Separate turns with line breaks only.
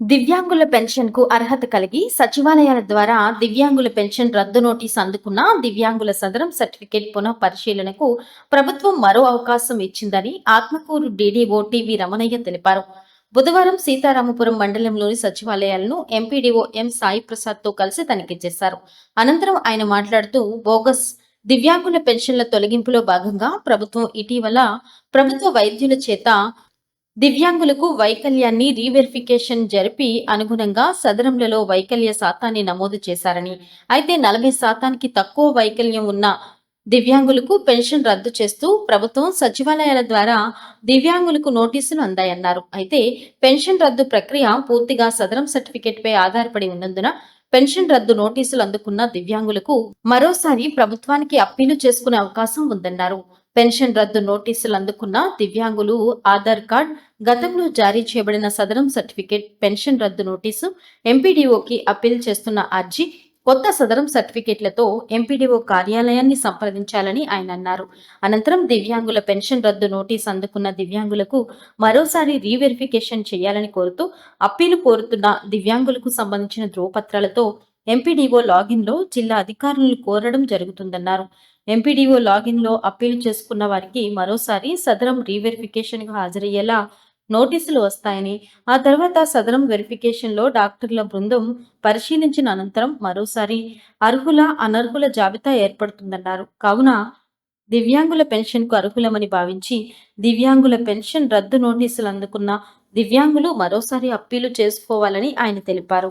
దివ్యాంగుల పెన్షన్కు అర్హత కలిగి సచివాలయాల ద్వారా దివ్యాంగుల పెన్షన్ రద్దు నోటీస్ అందుకున్న దివ్యాంగుల సదరం సర్టిఫికేట్ పునః పరిశీలనకు ప్రభుత్వం మరో అవకాశం ఇచ్చిందని ఆత్మకూరు డీడీఓ టివి రమణయ్య తెలిపారు. బుధవారం సీతారామపురం మండలంలోని సచివాలయాలను ఎంపీడీఓ ఎం సాయి ప్రసాద్తో కలిసి తనిఖీ చేశారు. అనంతరం ఆయన మాట్లాడుతూ బోగస్ దివ్యాంగుల పెన్షన్ల తొలగింపులో భాగంగా ప్రభుత్వం ఇటీవల ప్రభుత్వ వైద్యుల చేత దివ్యాంగులకు వైకల్యాన్ని రీవెరిఫికేషన్ జరిపి అనుగుణంగా సదరంలలో వైకల్య శాతాన్ని నమోదు చేశారని. అయితే నలభై శాతానికి తక్కువ వైకల్యం ఉన్న దివ్యాంగులకు పెన్షన్ రద్దు చేస్తూ ప్రభుత్వం సచివాలయాల ద్వారా దివ్యాంగులకు నోటీసులు అందాయన్నారు. అయితే పెన్షన్ రద్దు ప్రక్రియ పూర్తిగా సదరం సర్టిఫికేట్ పై ఆధారపడి ఉన్నందున పెన్షన్ రద్దు నోటీసులు అందుకున్న దివ్యాంగులకు మరోసారి ప్రభుత్వానికి అప్పీలు చేసుకునే అవకాశం ఉందన్నారు. పెన్షన్ రద్దు నోటీసులు అందుకున్న దివ్యాంగులు ఆధార్ కార్డ్ గతంలో జారీ చేయబడిన సదరం సర్టిఫికేట్ పెన్షన్ రద్దు నోటీసు ఎంపీడీఓకి అప్పీల్ చేస్తున్న అర్జీ కొత్త సదరం సర్టిఫికేట్లతో ఎంపీడీఓ కార్యాలయాన్ని సంప్రదించాలని ఆయన అన్నారు. అనంతరం దివ్యాంగుల పెన్షన్ రద్దు నోటీస్ అందుకున్న దివ్యాంగులకు మరోసారి రీవెరిఫికేషన్ చేయాలని కోరుతూ అప్పీలు కోరుతున్న దివ్యాంగులకు సంబంధించిన ధ్రువపత్రాలతో ఎంపీడీఓ లాగిన్లో జిల్లా అధికారులను కోరడం జరుగుతుందన్నారు. ఎంపీడీఓ లాగిన్లో అప్పీల్ చేసుకున్న వారికి మరోసారి సదరం రీవెరిఫికేషన్కు హాజరయ్యేలా నోటీసులు వస్తాయని ఆ తర్వాత సదరం వెరిఫికేషన్లో డాక్టర్ల బృందం పరిశీలించిన అనంతరం మరోసారి అర్హుల అనర్హుల జాబితా ఏర్పడుతుందన్నారు. కావున దివ్యాంగుల పెన్షన్కు అర్హులమని భావించి దివ్యాంగుల పెన్షన్ రద్దు నోటీసులు అందుకున్న దివ్యాంగులు మరోసారి అప్పీలు చేసుకోవాలని ఆయన తెలిపారు.